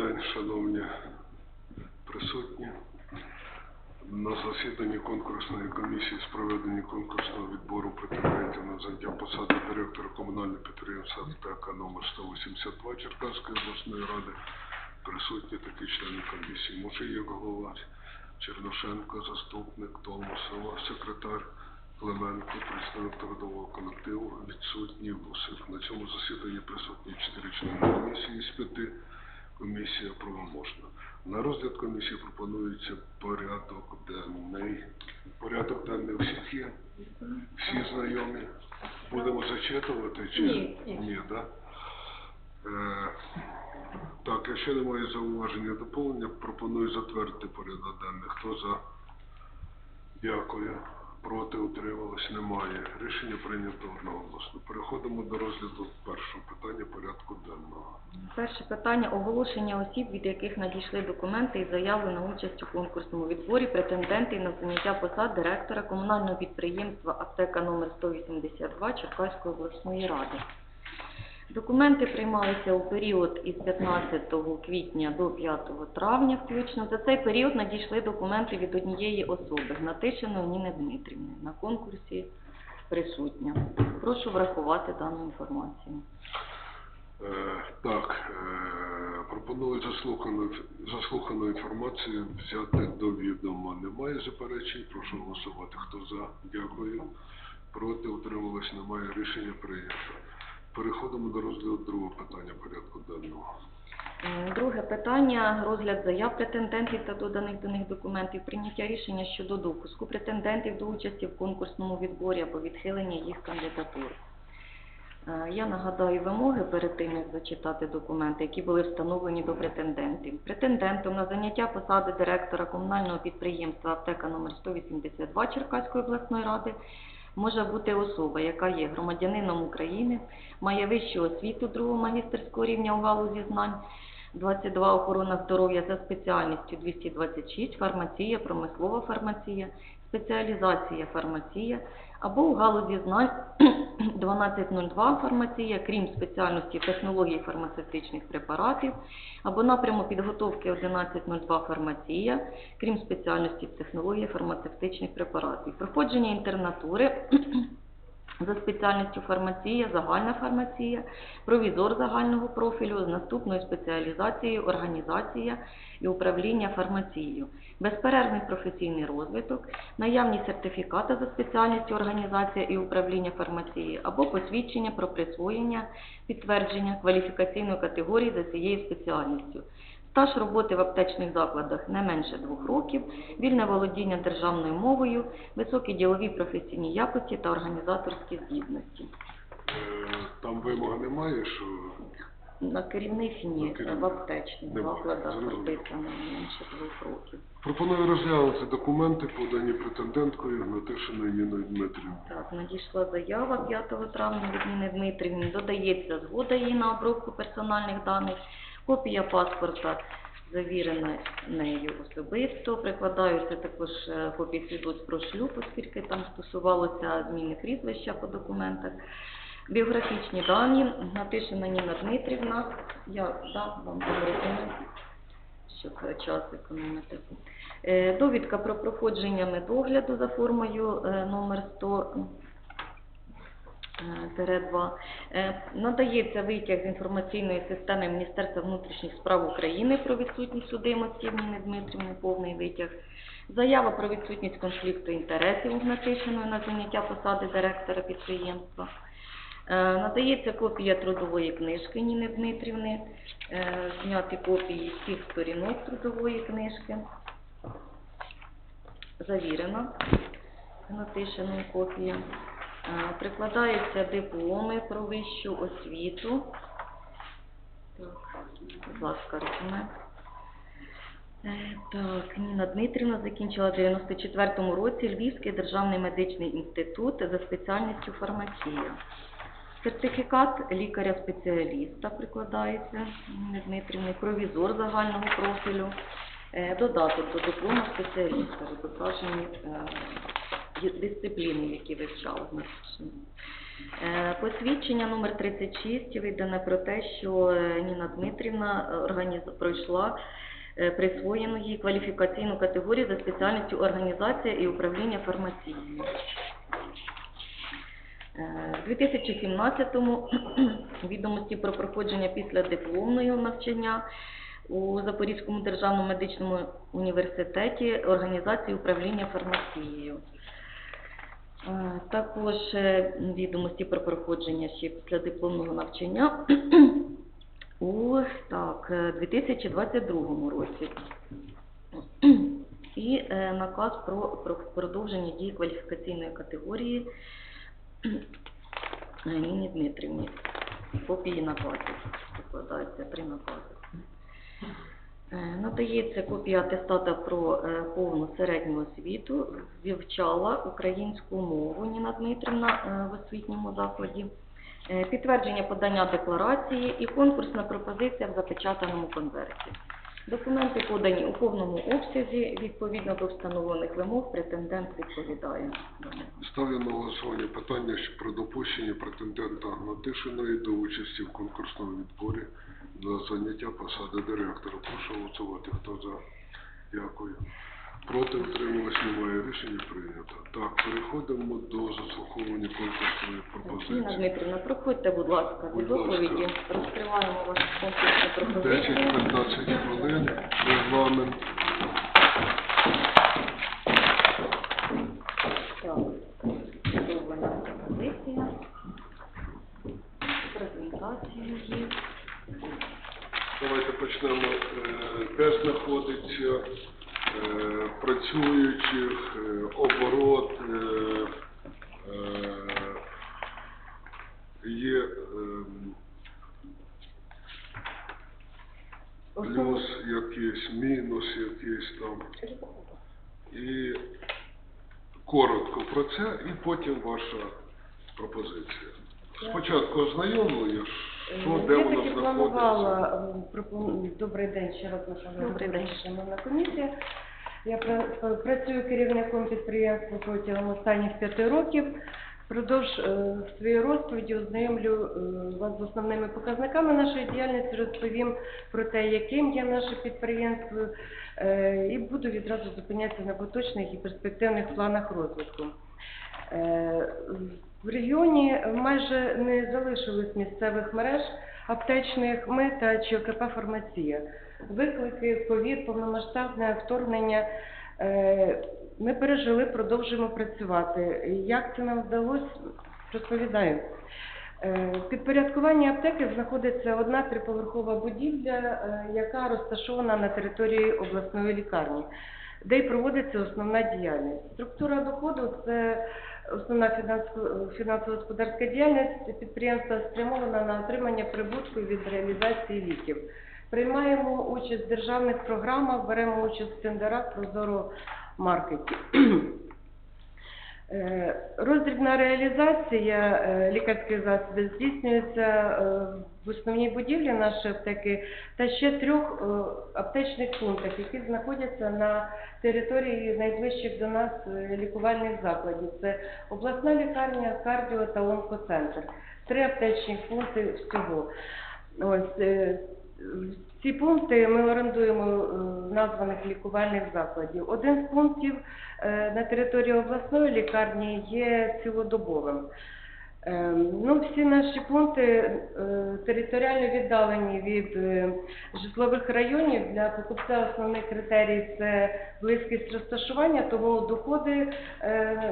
день, шановні присутні. На засіданні конкурсної комісії з проведення конкурсного відбору претендентів на заняття посади директора комунального підприємства «Аптека» номер 182 Черкаської обласної ради присутні такі члени комісії. Мужий як голова, Черношенко, заступник, Томасова, секретар, Клименко, представник трудового колективу, відсутній Гусев. На цьому засіданні присутні чотири члени комісії з п'яти. Комісія правоможна. На розгляд комісії пропонується порядок денний. Порядок денний всіх є? Всі знайомі? Будемо зачитувати чи Ні, ні. ні да? Е, так, якщо немає зауваження доповнення, пропоную затвердити порядок денний. Хто за? Дякую. Проти утрималось немає. Рішення прийнято одноголосно. Переходимо до розгляду першого питання порядку денного. Перше питання оголошення осіб, від яких надійшли документи і заяви на участь у конкурсному відборі претендентів на заняття посад директора комунального підприємства аптека номер 182 Черкаської обласної ради. Документи приймалися у період із 15 квітня до 5 травня включно. За цей період надійшли документи від однієї особи, Гнатишиної Ніни Дмитрівни. На конкурсі присутня. Прошу врахувати дану інформацію. Е, Так, е, пропоную заслухану, заслухану інформацію взяти до відома. Немає заперечень, прошу голосувати. Хто за? Дякую. Проти утрималось, немає рішення прийнято. Переходимо до розгляду другого питання порядку денного. Друге питання розгляд заяв претендентів та доданих до них документів, прийняття рішення щодо допуску претендентів до участі в конкурсному відборі або відхилення їх кандидатур. Е, Я нагадаю вимоги перед тим, як зачитати документи, які були встановлені до претендентів. Претендентом на заняття посади директора комунального підприємства аптека номер 182 Черкаської обласної ради може бути особа, яка є громадянином України, має вищу освіту другого магістерського рівня у галузі знань, 22 охорона здоров'я за спеціальністю 226 фармація, промислова фармація, спеціалізація фармація або у галузі знань 1202 фармація, крім спеціальності технології фармацевтичних препаратів, або напряму підготовки 1102 фармація, крім спеціальності технології фармацевтичних препаратів. Проходження інтернатури за спеціальністю фармація, загальна фармація, провізор загального профілю з наступною спеціалізацією організація і управління фармацією, безперервний професійний розвиток, наявність сертифіката за спеціальністю організація і управління фармацією або посвідчення про присвоєння підтвердження кваліфікаційної категорії за цією спеціальністю. Стаж роботи в аптечних закладах не менше двох років, вільне володіння державною мовою, високі ділові професійні якості та організаторські здібності. Е, Там вимоги немає, що На керівних ні, в аптечних Немає. закладах прописано не менше двох років. пропоную розглянути документи, подані претенденткою Гнатишиною Ніною Дмитрівною. Так, надійшла заява 5 травня від Ніни Дмитрівни. Додається згода її на обробку персональних даних, копія паспорта завірена нею особисто. Прикладаються також е, копії свідоцтв про шлюб, оскільки там стосувалося зміни прізвища по документах. Біографічні дані, Гнатишина Ніна Дмитрівна. Я дам вам допомогу, щоб час економити. Е, Довідка про проходження медогляду за формою е, номер 100 е, тире 2. Е, Надається витяг з інформаційної системи Міністерства внутрішніх справ України про відсутність судимості Ніни Дмитрівни, повний витяг. Заява про відсутність конфлікту інтересів Гнатишиної на заняття посади директора підприємства. Е, Надається копія трудової книжки Ніни Дмитрівни, е, зняті копії всіх сторінок трудової книжки. Завірена Гнатишиною копія. Е, Прикладаються дипломи про вищу освіту. Так, будь ласка, документ. Е, Так, Ніна Дмитрівна закінчила в 94-му році Львівський державний медичний інститут за спеціальністю фармація. Сертифікат лікаря-спеціаліста прикладається Ніни Дмитрівни, провізор загального профілю, е, додаток до диплому спеціаліста, зображені дисципліни, які вивчали. значить. Е, Посвідчення номер 36 видане про те, що е, Ніна Дмитрівна е, організ- пройшла присвоєну їй кваліфікаційну категорію за спеціальністю організація і управління фармацією. В 2017-му відомості про проходження після дипломного навчання у Запорізькому державному медичному університеті організації управління фармацією. Е, Також е, відомості про проходження ще після дипломного навчання у так, е, 2022 році. І е, наказ про, про продовження дії кваліфікаційної категорії е, Ніні Дмитрівні. Копії наказів. Складаються три накази. Е, Надається копія атестата про е, повну середню освіту. Вивчала українську мову Ніна Дмитрівна е, в освітньому закладі. Підтвердження подання декларації і конкурсна пропозиція в запечатаному конверті. Документи подані у повному обсязі, відповідно до встановлених вимог, претендент відповідає. Ставлю на голосування питання про допущення претендента Гнатишиної до участі в конкурсному відборі на заняття посади директора. Прошу голосувати. Хто за? Дякую. Проти утрималось немає. Рішення прийнято. Так, переходимо до заслуховування конкурсної Ніна пропозиції. Дмитрівна, проходьте, будь ласка, до Будь ласка. доповіді. Розкриваємо вашу конкурсну пропозицію. 10-15 хвилин. Регламент. Так, готова пропозиція. Презентацію є. Давайте почнемо. Е, Де знаходиться працюючих, е, оборот, е, е, є ем, плюс якийсь, мінус якийсь там. І коротко про це, і потім ваша пропозиція. Спочатку ознайомлення, що, де Е, Я воно таки знаходиться. планувала, е, пропон- добрий день ще раз, Добрий день. Шановна комісія. Я пра- працюю керівником підприємства протягом останніх п'яти років. Впродовж е, своєї розповіді ознайомлю е, вас з основними показниками нашої діяльності, розповім про те, яким є наше підприємство, е, і буду відразу зупинятися на поточних і перспективних планах розвитку. Е, В регіоні майже не залишилось місцевих мереж аптечних ми та ЧКП «Фармація». Виклики, ковід, повномасштабне вторгнення е, ми пережили, продовжуємо працювати. Як це нам вдалося, розповідаю. Е, В підпорядкуванні аптеки знаходиться одна триповерхова будівля, яка розташована на території обласної лікарні, де й проводиться основна діяльність. Структура доходу це основна фінансово- фінансово-господарська діяльність підприємства спрямована на отримання прибутку від реалізації ліків. Приймаємо участь в державних програмах, беремо участь в тендерах Прозоро маркеті. Е, Роздрібна реалізація е, лікарських засобів здійснюється е, в основній будівлі нашої аптеки та ще трьох аптечних пунктах, які знаходяться на території найближчих до нас лікувальних закладів. Це обласна лікарня, кардіо та онкоцентр. Три аптечні пункти всього. Ось ці пункти ми орендуємо е, названих лікувальних закладів. Один з пунктів е, на території обласної лікарні є цілодобовим. Е, Ну, всі наші пункти територіально віддалені від житлових районів. Для покупця основний критерій це близькість розташування, тому доходи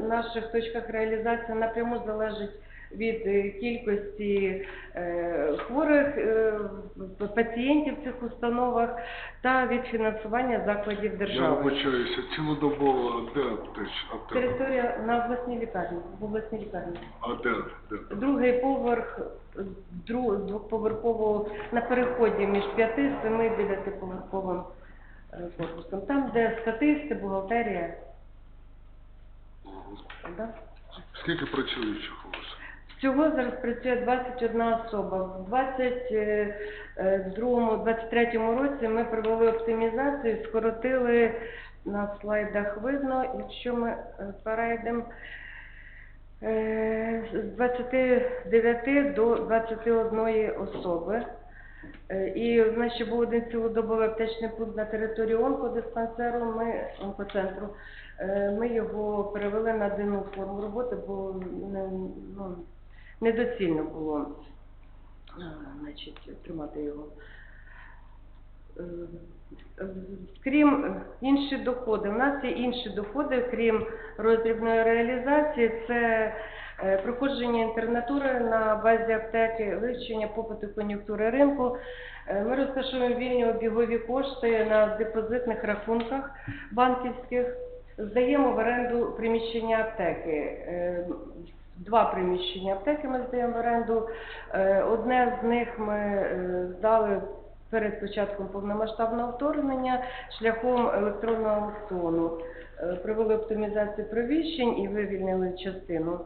в наших точках реалізації напряму залежать від е, кількості е, хворих е, пацієнтів в цих установах та від фінансування закладів Я держави. вибачаюся, цілодобово де аптека? Територія на обласній лікарні, в обласній лікарні. А де? де? Другий поверх дру, двоповерхово на переході між п'яти, семи, дев'ятиповерховим корпусом. Там, де статисти, бухгалтерія. Да? Скільки працюючих у вас? Всього зараз працює 21 особа. В 22-23 році ми провели оптимізацію, скоротили на слайдах видно, якщо ми е, перейдемо Е, З 29 до 21 особи. Е, І в нас ще був один цілодобовий аптечний пункт на території онкодиспансеру, ми, онкоцентру. Е, Ми його перевели на денну форму роботи, бо не, ну, недоцільно було е, значить, тримати його. Е, е, Крім інші доходи, у нас є інші доходи, крім роздрібної реалізації, це проходження інтернатури на базі аптеки, вивчення попиту кон'юнктури ринку. Ми розташуємо вільні обігові кошти на депозитних рахунках банківських, здаємо в оренду приміщення аптеки. Два приміщення аптеки ми здаємо в оренду. Е, Одне з них ми е, здали перед початком повномасштабного вторгнення шляхом електронного аукціону. Е, Провели оптимізацію приміщень і вивільнили частину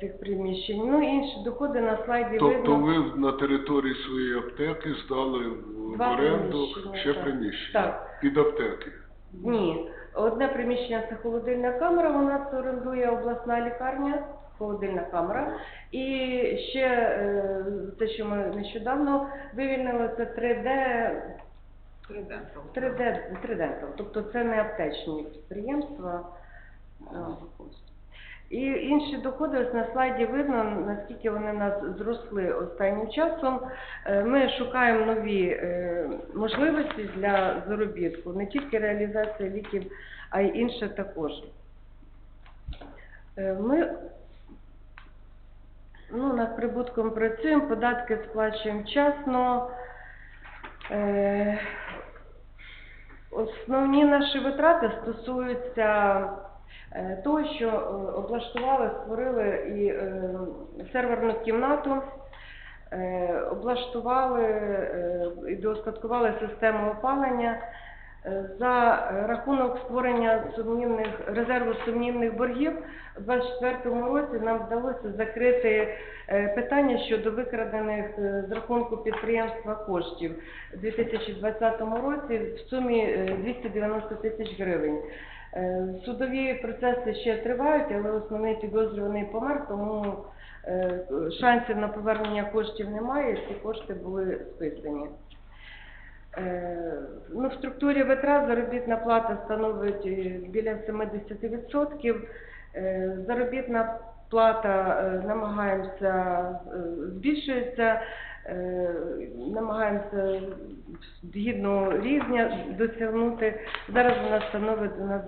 цих приміщень. Ну, інші доходи на слайді Тобто видно. ви на території своєї аптеки здали в Два оренду приміщення, ще так. приміщення Так. під аптеки. Ні. Одне приміщення це холодильна камера, у нас орендує обласна лікарня, холодильна камера. І ще е, те, що ми нещодавно вивільнили, це 3D, 3D, 3D, тобто це не аптечні підприємства. А, І інші доходи, ось на слайді видно, наскільки вони у нас зросли останнім часом. Е, Ми шукаємо нові е, можливості для заробітку, не тільки реалізація ліків, а й інше також. Е, Ми ну, над прибутком працюємо, податки сплачуємо вчасно. Основні наші витрати стосуються того, що е, облаштували, створили і е, серверну кімнату, е, облаштували е, і доустаткували систему опалення. Е, За е, рахунок створення сумнівних резерву сумнівних боргів у 2024 році нам вдалося закрити е, питання щодо викрадених е, з рахунку підприємства коштів у 2020 році в сумі е, 290 тисяч гривень. Е, Судові процеси ще тривають, але основний підозрюваний помер, тому е, шансів на повернення коштів немає, ці кошти були списані. Е, Ну, в структурі витрат заробітна плата становить біля 70%. Е, Заробітна плата намагаємося збільшується, намагаємося гідного рівня досягнути. Зараз вона становить у нас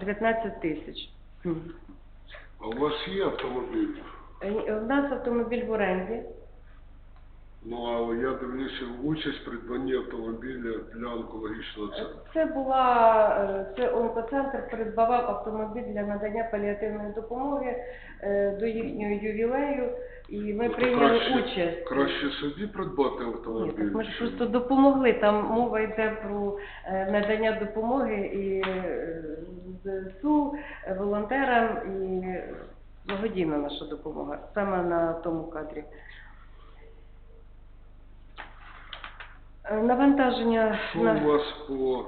19 тисяч. А у вас є автомобіль? Е, У нас автомобіль в оренді. Ну, а я дивлюся участь в придбанні автомобіля для онкологічного центру. Це була е, це онкоцентр придбавав автомобіль для надання паліативної допомоги е, до їхнього ювілею, і ми Ну, прийняли краще- участь. Краще собі придбати Ні, автомобіль. так ми ж просто допомогли. Там мова йде про е, надання допомоги і е, ЗСУ, е, волонтерам і благодійна наша допомога саме на тому кадрі. Е, Навантаження Що на... у вас по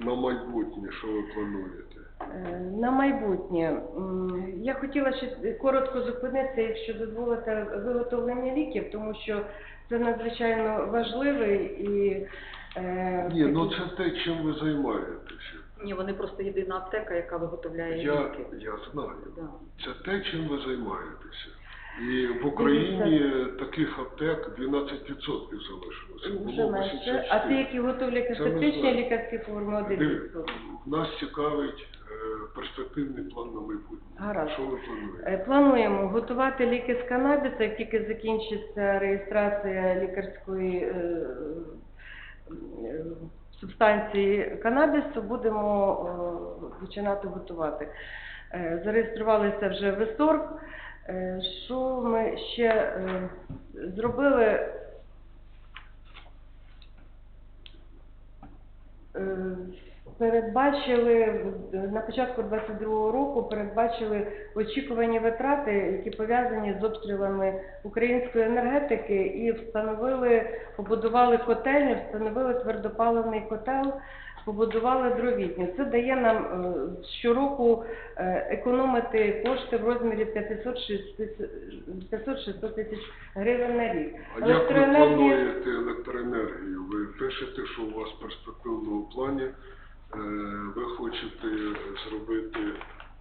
на майбутнє, що ви плануєте? Е, На майбутнє. Я хотіла ще коротко зупинитися, якщо дозволите, виготовлення ліків, тому що це надзвичайно важливий і... е, Ні, ну це те, чим ви займаєтеся. Ні, вони просто єдина аптека, яка виготовляє Я, ліки. я знаю. Да. Це те, чим ви займаєтеся. І в Україні таких аптек 12% залишилося. Вже менше. А ті, які готовлять естетичні лікарські форми, один Диві- Нас цікавить перспективний план на майбутнє. Гаразд. Що ви плануєте? Е, Плануємо готувати ліки з канабісу, як тільки закінчиться реєстрація лікарської е, е, субстанції канабісу, будемо е, починати готувати. Е, Зареєструвалися вже в ЕСОРГ. Е, Що ми ще е, зробили? Е, Передбачили на початку 22-го року передбачили очікувані витрати, які пов'язані з обстрілами української енергетики, і встановили, побудували котельню, встановили твердопаливний котел побудували дровітню. Це дає нам е, щороку е, економити кошти в розмірі 500-600 тисяч гривень на рік. А як ви плануєте електроенергію? Ви пишете, що у вас в перспективному плані ви хочете зробити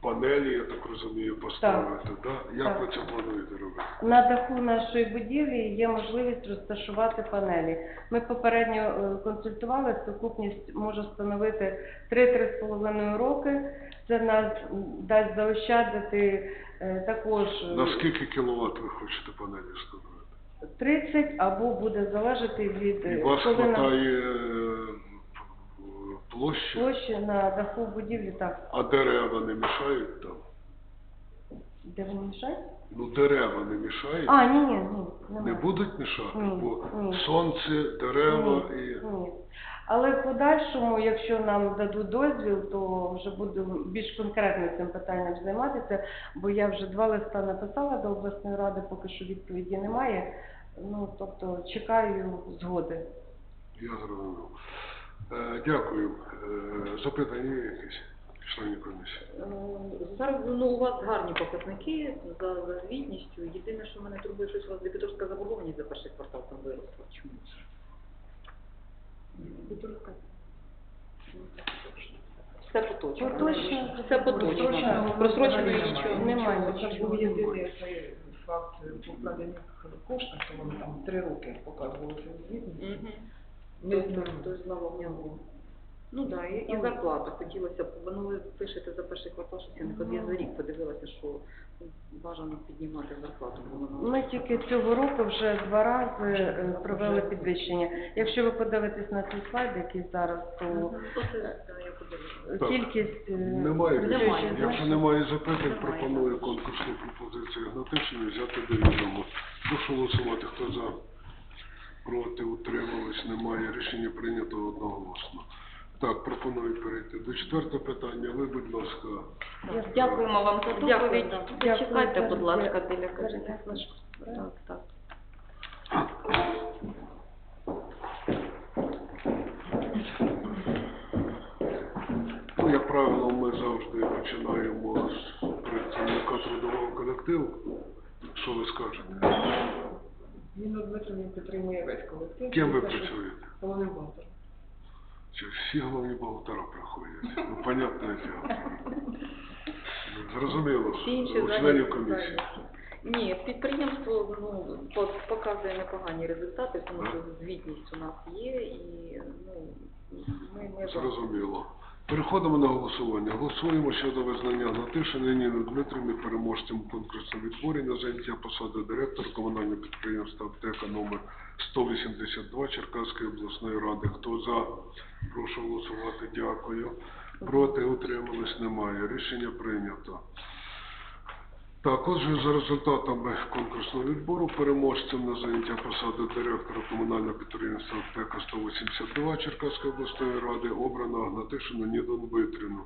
панелі, я так розумію, поставити. Да? Як Так. ви це плануєте робити? На даху нашої будівлі є можливість розташувати панелі. Ми попередньо е, консультували, сукупність може становити 3-3,5 роки. Це нас дасть заощадити е, також е, На скільки кіловат ви хочете панелі встановити? 30 або буде залежати від е, І вас коли нам площі, площі на даху будівлі. Так, а дерева не мішають там? де вони мішають? Ну дерева не мішають? А, ні, ні, ні, Не будуть мішати, Ні, бо ні. сонце, дерева Ні, і ні. Але в подальшому, якщо нам дадуть дозвіл, то вже буду більш конкретно цим питанням займатися, бо я вже два листа написала до обласної ради, поки що відповіді немає. Ну, тобто чекаю згоди. я зрозумів. Е, дякую. Е, запитання є якісь членів комісії? Е, Зараз ну, у вас гарні показники за, за звітністю. Єдине, що мене турбує, щось у вас дебіторська заборгованість за перший квартал там виросла. Чому? Дебіторська. Все поточно. Поточно. Все поточно. Просроченої нічого. Немає. Це ж був єдиний цей факт по вкладених коштах, то вони там три роки показувалися в звітності. Тобто, знаю. тобто, слава Богу. Ну так, і, і зарплата. Хотілося б, ну ви пишете за перший квартал, що я не ходила за рік, подивилася, що бажано піднімати зарплату, бо вона... Ми тільки цього року вже два рази е, провели підвищення. Якщо ви подивитесь на цей слайд, який зараз, то я подивилася. Так. кількість е, Немає Немає. Якщо немає запитань, пропоную конкурсну пропозицію Гнатишини взяти до відомо. Прошу голосувати, хто за, проти, утримались, немає. Рішення прийнято одноголосно. Так, пропоную перейти до четвертого питання. Ви, будь ласка, Дякуємо вам за доповідь. да. Почекайте, будь ласка, біля кабінету. Так, так. ну, як правило, ми завжди починаємо з працівника трудового колективу. Що ви скажете? Він Дмитрові підтримує весь колектив. Ким ви працюєте? Головним бухгалтером. Чи всі головні бухгалтера приходять? Ну, понятне діло. Зрозуміло, Всі інші у зайняті членів комісії. Ні, підприємство ну, по- показує непогані результати, тому що звітність у нас є і ну, ми, ми за. Зрозуміло. Переходимо на голосування. Голосуємо щодо визнання Гнатишини Ніни Дмитрівни переможцем у конкурсному відборі на заняття посади директора комунального підприємства «Аптека» номер 182 Черкаської обласної ради. Хто за? Прошу голосувати. Дякую. Проти утримались немає. Рішення прийнято. Так, отже, за результатами конкурсного відбору переможцем на заняття посади директора комунального підприємства «Аптека 182 Черкаської обласної ради обрано Гнатишину Ніду Дмитрівну,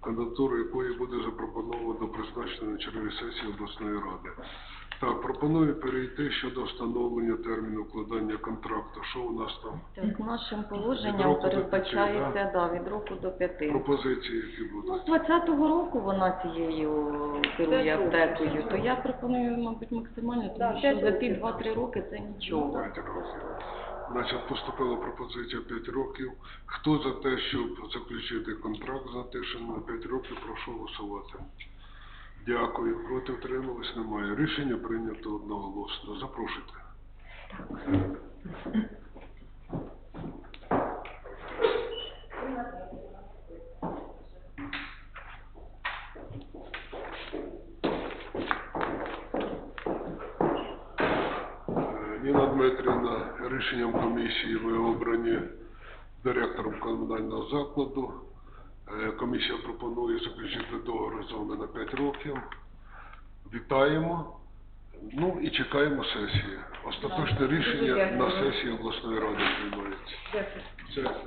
кандидатуру якої буде запропоновано до призначення на черговій сесії обласної ради. Так, пропоную перейти щодо встановлення терміну укладання контракту. Що у нас там? Так, нашим Від положенням року до передбачається да, від року до п'яти. Пропозиції, які Ну, будуть? з 20-го року вона цією керує П'ять років. аптекою, то я пропоную, мабуть, максимально, тому Да, що п'ять за ті років. 2-3 роки це нічого. П'ять років. Значить, поступила пропозиція 5 років. Хто за те, щоб заключити контракт з Гнатишином на 5 років, прошу голосувати. Дякую. Проти втримались немає. Рішення прийнято одноголосно. Запрошуйте. Ніна Дмитрівна, рішенням комісії ви обрані директором комунального закладу. Е, Комісія пропонує заключити договір зони на 5 років. Вітаємо. Ну і чекаємо сесії. Остаточне рішення на сесії обласної ради приймається. Дякую. Все.